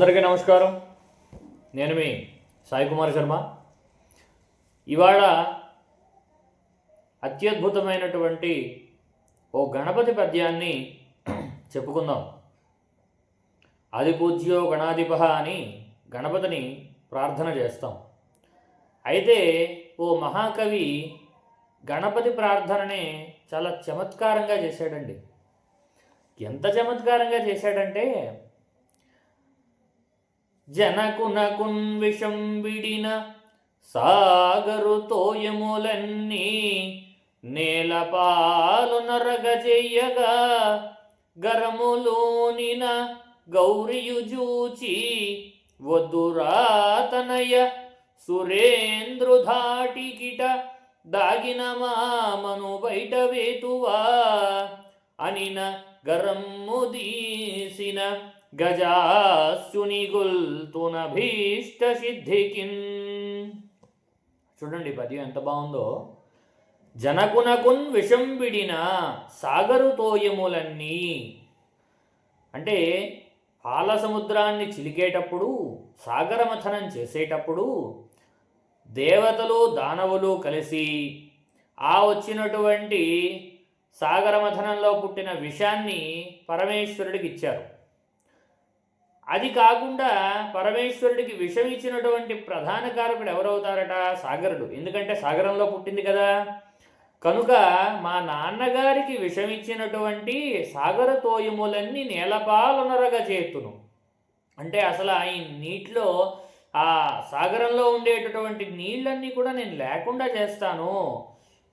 అందరికీ నమస్కారం. నేను మీ సాయి కుమార్ శర్మ. ఇవాళ అత్యద్భుతమైనటువంటి ఓ గణపతి పద్యాన్ని చెప్పుకుందాం. ఆదిపూజ్యో గణాధిప అని గణపతిని ప్రార్థన చేస్తాం. అయితే ఓ మహాకవి గణపతి ప్రార్థననే చాలా చమత్కారంగా చేశాడండి. ఎంత చమత్కారంగా చేశాడంటే జనకునకున్ విషం విడిన సాగరు తోయములన్నీ నేలపాలు నరగ చెయ్యగా గరములోనిన గౌరియు జూచి వద్దురాతనయ సురేంద్రు దాగిన మామను బయట వేతువా అనిన గరమ్ము దీసిన గజాస్యుని భీష్ట సిద్ధికిన్ చూడండి పద్యం ఎంత బాగుందో. జనకునకున్ విషం విడిన సాగరుతోయములన్నీ. అంటే పాల సముద్రాన్ని చిలికేటప్పుడు సాగరమథనం చేసేటప్పుడు దేవతలు దానవులు కలిసి ఆ వచ్చినటువంటి సాగరమథనంలో పుట్టిన విషాన్ని పరమేశ్వరుడికి ఇచ్చారు. అది కాకుండా పరమేశ్వరుడికి విషం ఇచ్చినటువంటి ప్రధాన కారకుడు ఎవరవుతారట? సాగరుడు. ఎందుకంటే సాగరంలో పుట్టింది కదా. కనుక మా నాన్నగారికి విషం ఇచ్చినటువంటి సాగర తోయములన్నీ నేలపాలనరగా చేతును. అంటే అసలు ఈ నీటిలో ఆ సాగరంలో ఉండేటటువంటి నీళ్ళన్నీ కూడా నేను లేకుండా చేస్తాను.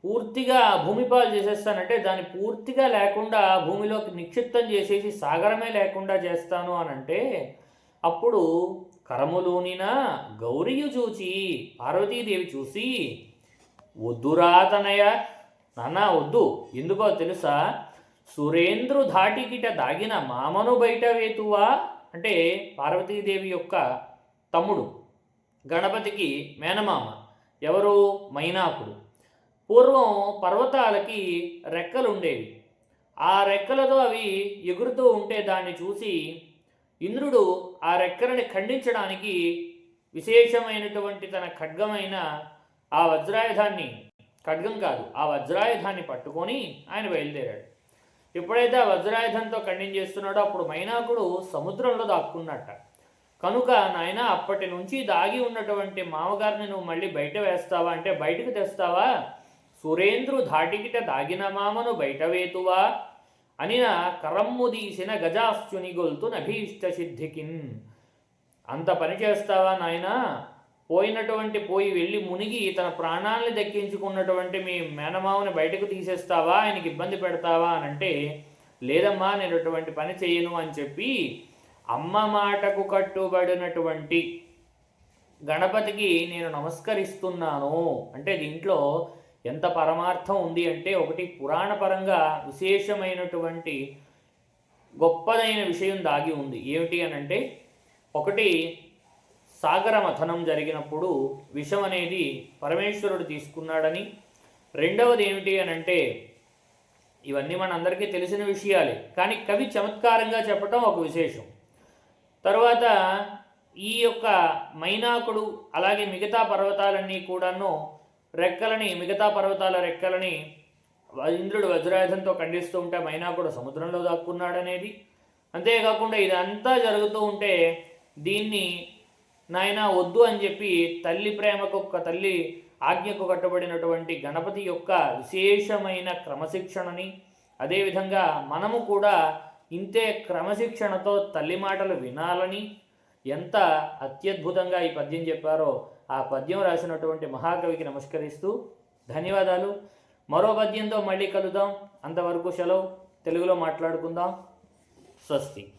పూర్తిగా భూమిపాలు చేసేస్తానంటే దాన్ని పూర్తిగా లేకుండా భూమిలోకి నిక్షిప్తం చేసేసి సాగరమే లేకుండా చేస్తాను అని అంటే అప్పుడు కరములోనిన గౌరియు చూచి పార్వతీదేవి చూసి వద్దురాతనయ నాన్న వద్దు. ఎందుకో తెలుసా? సురేంద్రు ధాటికిట దాగిన మామను బయట వేతువా? అంటే పార్వతీదేవి యొక్క తమ్ముడు గణపతికి మేనమామ. ఎవరు? మైనాకుడు. పూర్వం పర్వతాలకి రెక్కలు ఉండేవి ఆ రెక్కలతో అవి ఎగురుతూ ఉంటే దాన్ని చూసి ఇంద్రుడు ఆ రెక్కలని ఖండించడానికి విశేషమైనటువంటి తన ఖడ్గమైన ఆ వజ్రాయుధాన్ని ఖడ్గం కాదు ఆ వజ్రాయుధాన్ని పట్టుకొని ఆయన బయలుదేరాడు. ఎప్పుడైతే ఆ వజ్రాయుధంతో ఖండించేస్తున్నాడో అప్పుడు మైనాకుడు సముద్రంలో దాక్కున్నట్ట. కనుక నాయన అప్పటి నుంచి దాగి ఉన్నటువంటి మామగారిని నువ్వు మళ్ళీ బయట వేస్తావా? అంటే బయటకు తెస్తావా? సురేంద్రు ధాటికిట దాగిన మామను బయట వేతువా అనిన కరమ్ము తీసిన గజాస్యుని గొల్తు నభీష్ట సిద్ధికిన్. అంత పని చేస్తావా నాయనా? పోయినటువంటి పోయి వెళ్ళి మునిగి తన ప్రాణాలని దక్కించుకున్నటువంటి మీ మేనమామని బయటకు తీసేస్తావా? ఆయనకి ఇబ్బంది పెడతావా అని అంటే లేదమ్మా నేను అటువంటి పని చేయను అని చెప్పి అమ్మ మాటకు కట్టుబడినటువంటి గణపతికి నేను నమస్కరిస్తున్నాను. అంటే దీంట్లో ఎంత పరమార్థం ఉంది అంటే ఒకటి పురాణపరంగా విశేషమైనటువంటి గొప్పదైన విషయం దాగి ఉంది. ఏమిటి అని అంటే ఒకటి సాగర మథనం జరిగినప్పుడు విషం అనేది పరమేశ్వరుడు తీసుకున్నాడని. రెండవది ఏమిటి అని అంటే ఇవన్నీ మనందరికీ తెలిసిన విషయాలే కానీ కవి చమత్కారంగా చెప్పటం ఒక విశేషం. తర్వాత ఈ యొక్క మైనాకుడు అలాగే మిగతా పర్వతాలన్నీ కూడాను రెక్కలని మిగతా పర్వతాల రెక్కలని ఇంద్రుడు వజ్రాయుధంతో ఖండిస్తూ ఉంటే మైనాకుడు సముద్రంలో దాక్కున్నాడనేది. అంతేకాకుండా ఇదంతా జరుగుతూ ఉంటే దీన్ని నాయన వద్దు అని చెప్పి తల్లి ప్రేమకు ఒక తల్లి ఆజ్ఞకు కట్టబడినటువంటి గణపతి యొక్క విశేషమైన క్రమశిక్షణని అదేవిధంగా మనము కూడా ఇంతే క్రమశిక్షణతో తల్లి మాటలు వినాలని ఎంత అత్యద్భుతంగా ఈ పద్యం చెప్పారో ఆ పద్యం రాసినటువంటి మహాకవికి నమస్కరిస్తూ ధన్యవాదాలు. మరో పద్యంతో మళ్ళీ కలుద్దాం. అంతవరకు సెలవు. తెలుగులో మాట్లాడుకుందాం. స్వస్తి.